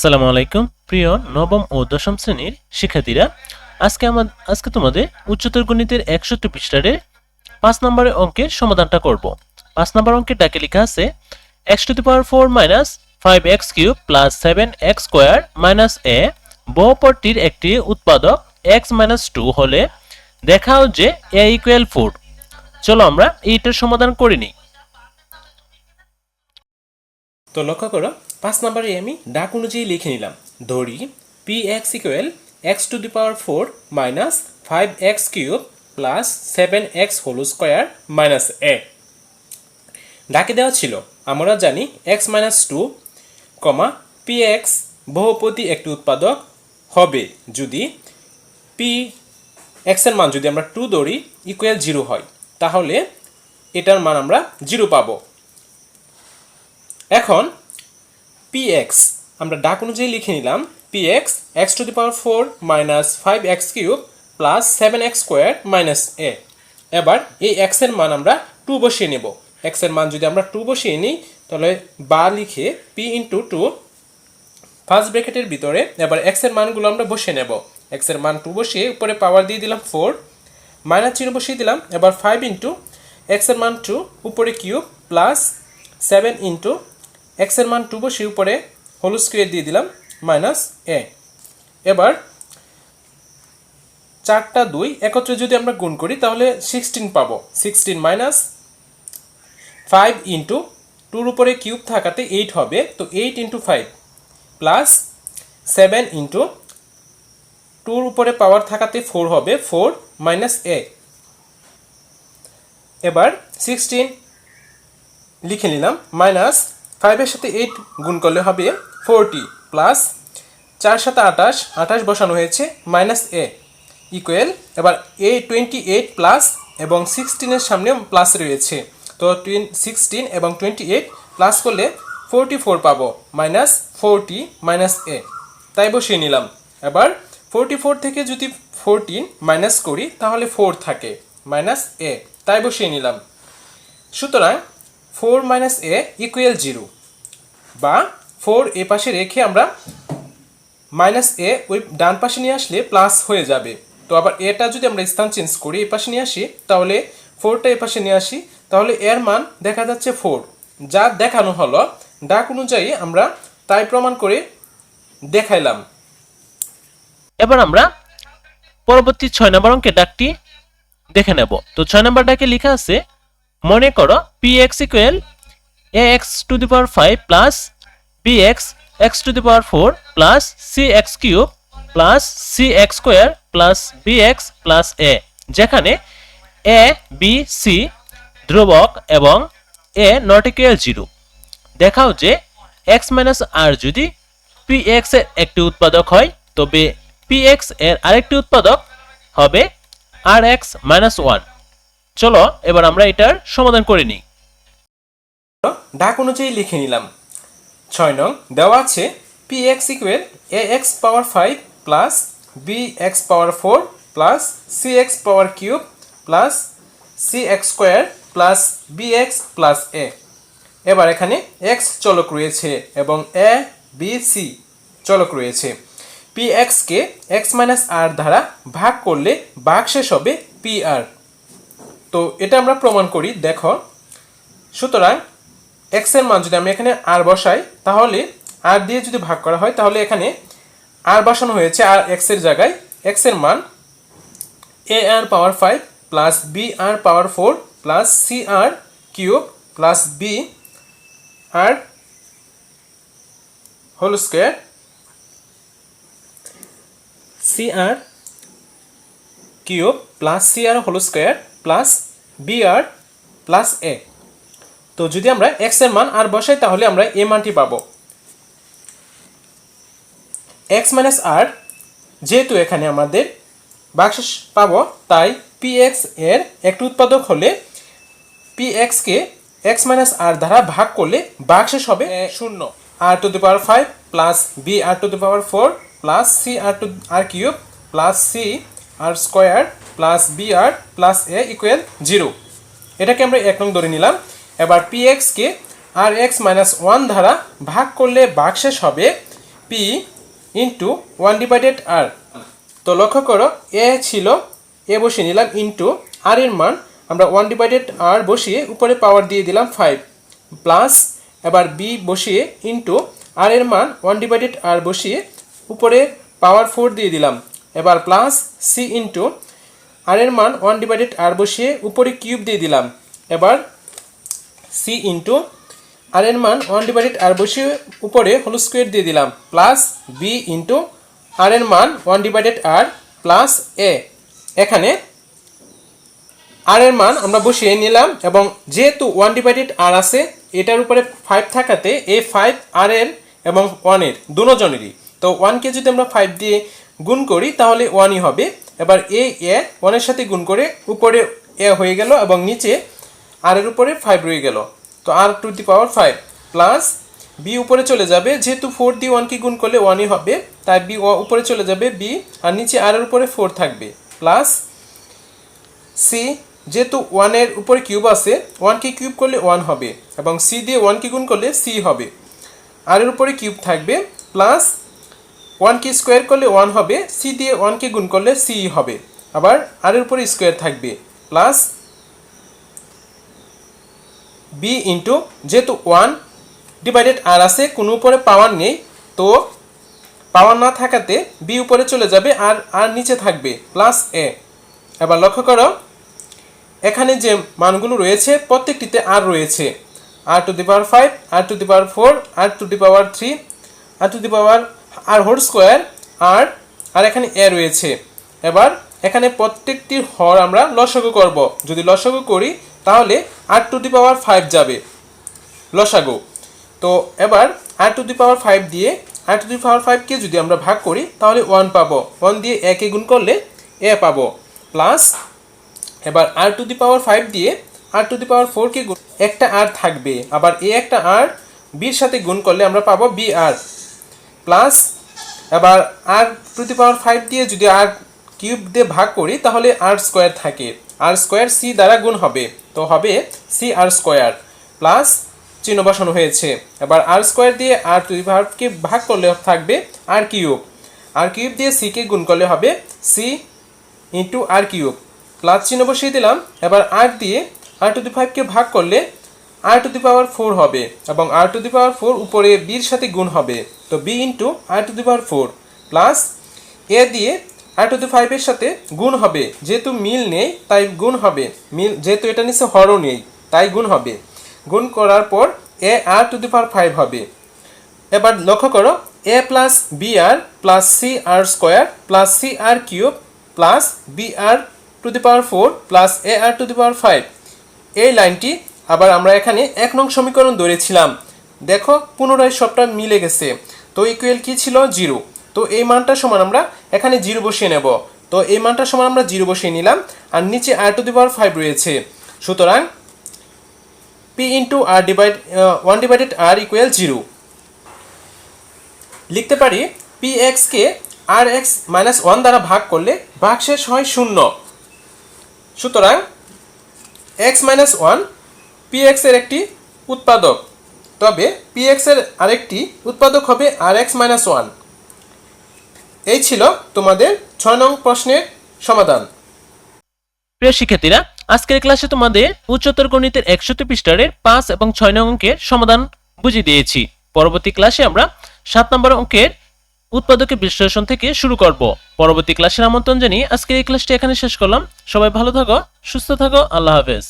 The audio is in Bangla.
আসসালামু আলাইকুম, প্রিয় নবম ও দশম শ্রেণির শিক্ষার্থীরা। আজকে আমার আজকে তোমাদের উচ্চতর গণিতের একষট্টি পৃষ্ঠারে পাঁচ নম্বরের অঙ্কের সমাধানটা করব। পাঁচ নম্বর অঙ্কের ডাকে লেখা আছে x to the power four minus five x cube plus seven x square minus a বহুপদটির একটি উৎপাদক এক্স মাইনাস টু হলে দেখাও যে এ ইকুয়াল ফোর চলো আমরা এইটার সমাধান করে নিই। তো লক্ষ্য করো পাঁচ নাম্বারে আমি ডাক অনুযায়ী লিখে নিলাম। ধরি p x equal x to the power four minus five x cube plus seven x whole square minus a ডাকে দেওয়া ছিল, আমরা জানি x minus two comma p x বহুপতি একটি উৎপাদক হবে যদি পি এক্সের মান যদি আমরা টু ধরি ইকুয়াল জিরো হয়, তাহলে এটার মান আমরা জিরো পাবো। এখন পি এক্স আমরা ডাক অনুযায়ী লিখে নিলাম p x x to the power four minus five x cube plus seven x square minus a এবার এই এক্সের মান আমরা টু বসিয়ে নেব। এক্সের মান যদি আমরা টু বসিয়ে নিই, তাহলে বা লিখে পি ইন্টু টু ফার্স্ট ব্র্যাকেটের ভিতরে এবার এক্সের মানগুলো আমরা বসিয়ে নেব। এক্সের মান টু বসিয়ে উপরে পাওয়ার দিয়ে দিলাম ফোর মাইনাস চিহ্ন বসিয়ে দিলাম, এবার ফাইভ ইন্টু এক্সের মান টু উপরে কিউব প্লাস সেভেন ইন্টু এক্সের মান টু বসিয়ে উপরে হোল স্কোয়ার দিয়ে দিলাম মাইনাস এ এবার চারটা দুই একত্রে যদি আমরা গুণ করি, তাহলে সিক্সটিন পাবো। সিক্সটিন মাইনাস ফাইভ ইন্টু টুর উপরে কিউব থাকাতে এইট হবে, তো eight into five plus seven into টুর উপরে পাওয়ার থাকাতে ফোর হবে ফোর মাইনাস এ এবার সিক্সটিন লিখে নিলাম মাইনাস ফাইভের সাথে এইট গুণ করলে হবে ফোরটি প্লাস চার সাথে আঠাশ আঠাশ বসানো হয়েছে মাইনাস এ ইকুয়াল এবার এ টোয়েন্টি এইট প্লাস এবং সিক্সটিনের সামনে প্লাস রয়েছে। তো টুয়েন সিক্সটিন এবং টোয়েন্টি এইট প্লাস করলে ফোরটি ফোর পাবো মাইনাস ফোরটি মাইনাস এ তাই বসিয়ে নিলাম। এবার ফোরটি ফোর থেকে যদি ফোরটিন মাইনাস করি, তাহলে ফোর থাকে মাইনাস এ তাই বসিয়ে নিলাম। সুতরাং four minus a equal zero বা ফোর এ পাশে রেখে আমরা মাইনাস এ ওই ডান পাশে নিয়ে আসলে প্লাস হয়ে যাবে। তো আবার এটা যদি আমরা স্থান চেঞ্জ করি, এ পাশে নিয়ে আসি, তাহলে ফোরটা এ পাশে নিয়ে আসি, তাহলে এর মান দেখা যাচ্ছে ফোর। যা দেখানো হলো, ডাক অনুযায়ী আমরা তাই প্রমাণ করে দেখাইলাম। এবার আমরা পরবর্তী ছয় নম্বর অঙ্কের ডাকটি দেখে নেব। তো ছয় নম্বর ডাকে লেখা আছে মনে করো p x equal a x to the power five plus b x x to the power four plus c x cube plus c x square plus b x plus a যেখানে এ বি সি ধ্রুবক এবং এ নট ইকুয়াল জিরো দেখাও যে এক্স মাইনাস আর যদি পি এক্সের একটি উৎপাদক হয়, তবে পি এক্সের আরেকটি উৎপাদক হবে আর এক্স মাইনাস ওয়ান চলো, এবার আমরা এটার সমাধান করে নিই। ডাক অনুযায়ী লিখে নিলাম। ছয় নং, দেওয়া আছে p x equal a x power five plus b x power four plus c x power cube plus c x square plus b x plus a এবার এখানে এক্স চলক রয়েছে এবং এ বি সি চলক রয়েছে। পি এক্সকে এক্স মাইনাস আর দ্বারা ভাগ করলে ভাগ শেষ হবে পি আর তো এটা আমরা প্রমাণ করি, দেখো। সুতরাং এক্সের মান যদি আমি এখানে আর বসাই, তাহলে আর দিয়ে যদি ভাগ করা হয়, তাহলে এখানে আর বসানো হয়েছে আর এক্সের জায়গায়। এক্সের মান a r power five plus b r power four plus c r cube plus b r whole square c r cube plus c r whole square plus b r plus a. তো যদি আমরা এক্সের মান আর বসাই তাহলে আমরা এ মানটি পাবো। এক্স মাইনাস আর যেহেতু এখানে আমাদের বাক্স পাবো তাই পি এক্সের একটি উৎপাদক হলে পি এক্সকে এক্স মাইনাস আর দ্বারা ভাগ করলে বাক্সেস হবে শূন্য। R to the power five plus b r to the power four plus c r to r cube plus c r square plus b r plus a equal zero এটাকে আমরা এক নং ধরে নিলাম। এবার পি এক্সকে আর এক্স মাইনাস ওয়ান দ্বারা ভাগ করলে বাক্সেস হবে p into one divided r তো লক্ষ্য করো, এ ছিল, এ বসিয়ে নিলাম ইন্টু আর এর মান আমরা ওয়ান ডিভাইডেড আর বসিয়ে উপরে পাওয়ার দিয়ে দিলাম ফাইভ প্লাস এবার বি বসিয়ে ইন্টু আর এর মান ওয়ান ডিভাইডেড আর বসিয়ে উপরে পাওয়ার ফোর দিয়ে দিলাম। এবার প্লাস সি ইন্টু আর এর মান ওয়ান ডিভাইডেড আর বসিয়ে উপরে কিউব দিয়ে দিলাম। এবার সি ইন্টু আর এর মান ওয়ান ডিভাইডেড আর বসিয়ে উপরে হোল স্কোয়ার দিয়ে দিলাম। প্লাস বি ইন্টু আর এর মান one divided r plus a এখানে আর এর মান আমরা বসিয়ে নিলাম এবং যেহেতু ওয়ান ডিভাইডেড আর আছে, এটার উপরে ফাইভ থাকাতে এ ফাইভ আর এর এবং ওয়ানের দুজনেরই। তো ওয়ানকে যদি আমরা ফাইভ দিয়ে গুণ করি, তাহলে ওয়ানই হবে। এবার এ এ ওয়ানের সাথে গুণ করে উপরে এ হয়ে গেল এবং নিচে আর এর উপরে ফাইভ রয়ে গেল। তো r to the power five plus b উপরে চলে যাবে। যেহেতু ফোর দিয়ে ওয়ানকে গুণ করলে ওয়ানই হবে, তাই বি উপরে চলে যাবে বি আর নিচে আর এর উপরে ফোর থাকবে। প্লাস সি যেহেতু ওয়ানের উপরে কিউব আছে ওয়ানকে কিউব করলে ওয়ান হবে এবং সি দিয়ে ওয়ানকে গুণ করলে সি হবে। আর এর উপরে কিউব থাকবে। প্লাস ওয়ানকে স্কোয়ার করলে ওয়ান হবে, সি দিয়ে ওয়ানকে গুণ করলে সি হবে। আবার আর এর উপরে স্কোয়ার থাকবে, প্লাস বি ইন্টু, যেহেতু ওয়ান ডিভাইডেড আর আছে, কোনো উপরে পাওয়ার নেই, তো পাওয়ার না থাকাতে বি উপরে চলে যাবে আর আর নিচে থাকবে, প্লাস এ। এবার লক্ষ্য করো, এখানে যে মানগুলো রয়েছে, প্রত্যেকটিতে আর রয়েছে। R to the power five, r to the power four, r to the power three, r to the power r whole square, R r এখানে এ রয়েছে। এবার এখানে প্রত্যেকটি হর আমরা লসাগু করব। যদি লসাগু করি, তাহলে আর টু দি পাওয়ার ফাইভ যাবে। লসাগু। তো এবার আর টু দি পাওয়ার ফাইভ দিয়ে আর টু দি পাওয়ার ফাইভকে যদি আমরা ভাগ করি, তাহলে ওয়ান পাবো। ওয়ান দিয়ে একে গুণ করলে এ পাবো। প্লাস এবার আর টু দি পাওয়ার ফাইভ দিয়ে আর টু দি পাওয়ার ফোরকে একটা আর থাকবে। আবার এ একটা আর বির সাথে গুণ করলে আমরা পাবো বি আর প্লাস এবার আর টু দি পাওয়ার ফাইভ দিয়ে যদি আর কিউব দিয়ে ভাগ করি, তাহলে আর স্কোয়ার থাকে। আর স্কোয়ার সি দ্বারা গুণ হবে। তো হবে সি আর স্কোয়ার প্লাস চিহ্ন বসানো হয়েছে। এবার আর স্কোয়ার দিয়ে আর টু দি পাওয়ারকে ভাগ করলে থাকবে আর কিউব আর কিউব দিয়ে সিকে গুণ করলে হবে c into r cube plus চিহ্ন বসিয়ে দিলাম। এবার আর দিয়ে আর টু দি ফাইভকে ভাগ করলে আর টু দি পাওয়ার ফোর হবে এবং আর টু দি পাওয়ার ফোর উপরে বির সাথে গুণ হবে। তো b into r to the power four plus a দিয়ে আর টু দি ফাইভের সাথে গুণ হবে। যেহেতু মিল নেই, তাই গুণ হবে। মিল যেহেতু এটা নিচে হরও নেই, তাই গুণ হবে। গুণ করার পর এ r to the power five হবে। এবার লক্ষ্য করো a plus b r plus c r square plus c r cube plus b r to the power four plus a r to the power five এই লাইনটি আবার আমরা এখানে এক নং সমীকরণ ধরেছিলাম। দেখো, পুনরায় সবটা মিলে গেছে। তো ইকুয়াল কি ছিল? জিরো তো এই মানটা সমান আমরা এখানে জিরো বসিয়ে নেব। তো এই মানটা সমান আমরা জিরো বসিয়ে নিলাম, আর নিচে আর টু দি পাওয়ার ফাইভ রয়েছে। সুতরাং p into r divide one divided r equal zero লিখতে পারি পি এক্সকে আর এক্স মাইনাস ওয়ান দ্বারা ভাগ করলে ভাগশেষ হয় শূন্য। সুতরাং এক্স মাইনাস ওয়ান পি এক্সের একটি উৎপাদক। তবে পি এক্সের আরেকটি উৎপাদক হবে আর এক্স মাইনাস ওয়ান এই ছিল তোমাদের ছয় নং প্রশ্নের সমাধান। প্রিয় শিক্ষার্থীরা, আজকের ক্লাসে তোমাদের উচ্চতর গণিতের একশত পৃষ্ঠারের পাঁচ এবং ছয় নং অঙ্কের সমাধান বুঝিয়ে দিয়েছি। পরবর্তী ক্লাসে আমরা সাত নম্বর অঙ্কের উৎপাদকের বিশ্লেষণ থেকে শুরু করব। পরবর্তী ক্লাসের আমন্ত্রণ জানিয়ে আজকের এই ক্লাসটি এখানে শেষ করলাম। সবাই ভালো থাকো, সুস্থ থাকো, আল্লাহ হাফেজ।